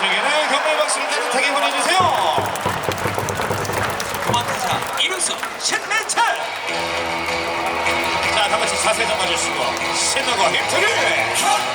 저쪽에는 경례 박수를 따뜻하게 보내주세요. 그만타자 이윤수 신민철. 자, 다 같이 자세히 잡아주시고 신나고 힘들이.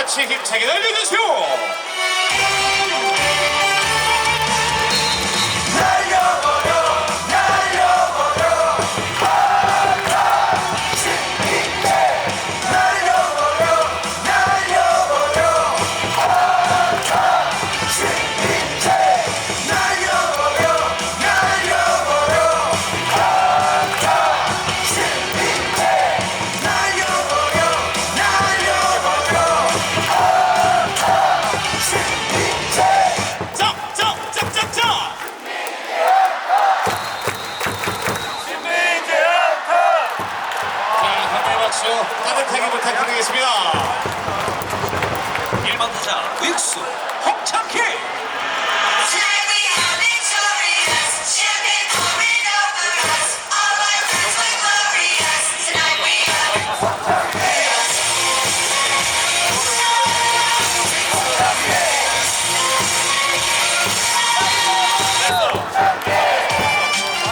같이 힘차게 날려주세요. 따뜻하게 부탁드리겠습니다. 1번 타자 우익수 홍창희